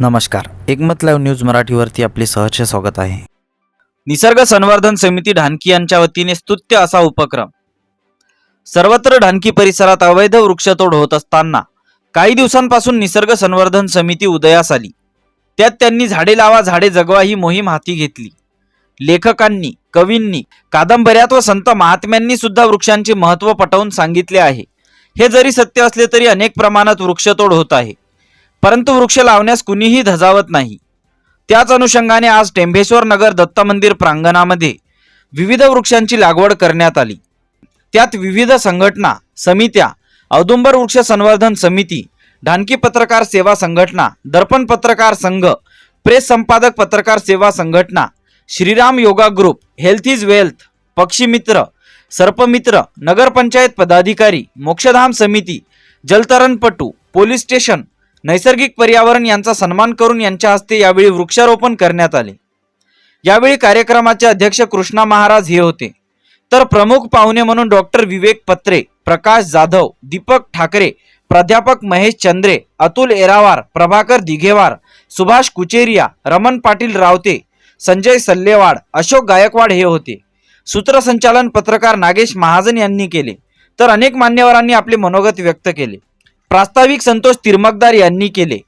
नमस्कार. एकमत live news मराठीवरती आपले सहर्ष स्वागत आहे. निसर्ग संवर्धन समिती ढानकी यांच्या वतीने स्तुत्य असा उपक्रम. सर्वत्र ढानकी परिसरात अवैध वृक्षतोड होत असताना काही दिवसांपासून निसर्ग संवर्धन समिती उदयास आली. त्यात त्यांनी झाडे लावा झाडे जगवा ही मोहीम हाती घेतली. लेखकांनी कवींनी कादंबऱ्यात व संत महात्म्यांनी सुद्धा वृक्षांचे महत्त्व पटवून सांगितले आहे. हे जरी सत्य असले तरी अनेक प्रमाणात वृक्षतोड होत आहे. परंतु वृक्ष लावण्यास कुणीही धजावत नाही. त्याच अनुषंगाने आज टेंभेश्वर नगर दत्त मंदिर प्रांगणामध्ये विविध वृक्षांची लागवड करण्यात आली. त्यात विविध संघटना समित्या औदुंबर वृक्ष संवर्धन समिती ढानकी पत्रकार सेवा संघटना दर्पण पत्रकार संघ प्रेस संपादक पत्रकार सेवा संघटना Shriram yoga group health is wealth पक्षीमित्र सर्पमित्र नगरपंचायत पदाधिकारी मोक्षधाम समिती जलतरणपटू पोलीस स्टेशन नैसर्गिक पर्यावरण यांचा सन्मान करून यांच्या हस्ते यावेळी वृक्षारोपण करण्यात आले. यावेळी कार्यक्रमाचे अध्यक्ष कृष्णा महाराज हे होते. तर प्रमुख पाहुणे म्हणून डॉक्टर विवेक पत्रे प्रकाश जाधव दीपक ठाकरे प्राध्यापक महेश चंद्रे अतुल एरावार प्रभाकर दिघेवार सुभाष कुचेरिया रमण पाटील रावते संजय सल्लेवाड अशोक गायकवाड हे होते. सूत्रसंचालन पत्रकार नागेश महाजन यांनी केले. तर अनेक मान्यवरांनी आपले मनोगत व्यक्त केले. प्रास्ताविक संतोष तिरमकदार यांनी केले.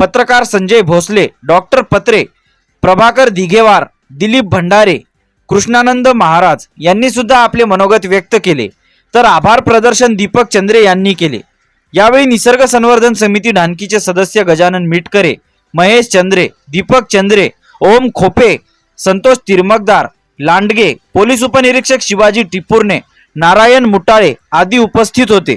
पत्रकार संजय भोसले डॉक्टर पत्रे प्रभाकर दिघेवार दिलीप भंडारे कृष्णानंद महाराज यांनी सुद्धा आपले मनोगत व्यक्त केले. तर आभार प्रदर्शन दीपक चंद्रे यांनी केले. यावेळी निसर्ग संवर्धन समिती ढानकीचे सदस्य गजानन मिटकरे महेश चंद्रे दीपक चंद्रे ओम खोपे संतोष तिरमकदार लांडगे पोलीस उपनिरीक्षक शिवाजी टिपूर्णे नारायण मुटाळे आदी उपस्थित होते.